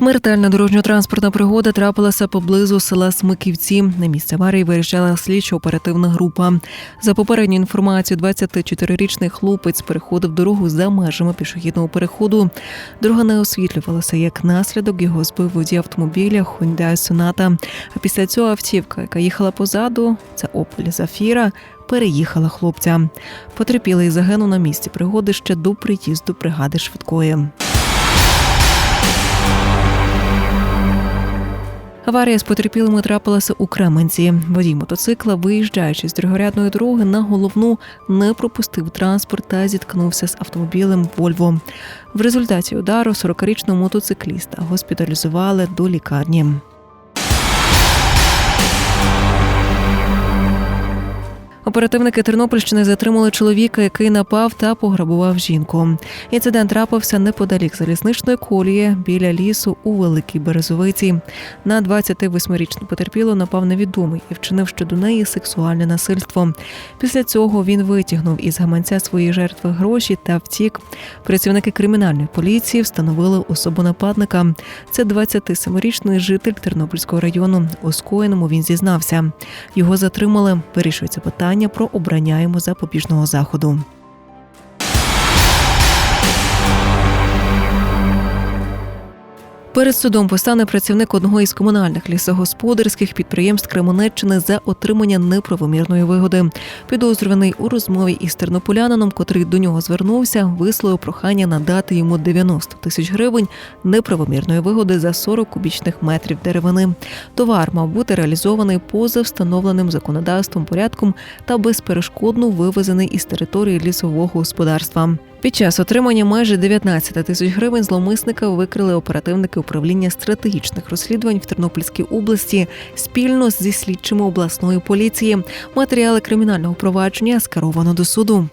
Смертельна дорожньо-транспортна пригода трапилася поблизу села Смиківці. На місце аварії виїжджала слідчо-оперативна група. За попередньою інформацією, 24-річний хлопець переходив дорогу за межами пішохідного переходу. Дорога не освітлювалася. Як наслідок його збив водій автомобіля Hyundai Sonata. А після цього автівка, яка їхала позаду, це Opel Zafira, переїхала хлопця. Потерпілий загинув на місці пригоди ще до приїзду бригади швидкої. Аварія з потерпілими трапилася у Кременці. Водій мотоцикла, виїжджаючи з другорядної дороги на головну, не пропустив транспорт та зіткнувся з автомобілем Вольво. В результаті удару 40-річного мотоцикліста госпіталізували до лікарні. Оперативники Тернопільщини затримали чоловіка, який напав та пограбував жінку. Інцидент трапився неподалік залізничної колії біля лісу у Великій Березовиці. На 28-річну потерпілу напав невідомий і вчинив щодо неї сексуальне насильство. Після цього він витягнув із гаманця своєї жертви гроші та втік. Працівники кримінальної поліції встановили особу нападника. Це 27-річний житель Тернопільського району. У скоєному він зізнався. Його затримали. Вирішується питання про обрання йому запобіжного заходу. Перед судом постане працівник одного із комунальних лісогосподарських підприємств Кременеччини за отримання неправомірної вигоди. Підозрюваний у розмові із тернополянином, котрий до нього звернувся, висловив прохання надати йому 90 тисяч гривень неправомірної вигоди за 40 кубічних метрів деревини. Товар мав бути реалізований поза встановленим законодавством порядком та безперешкодно вивезений із території лісового господарства. Під час отримання майже 19 тисяч гривень зломисника викрили оперативники управління стратегічних розслідувань в Тернопільській області спільно зі слідчими обласної поліції. Матеріали кримінального провадження скеровано до суду.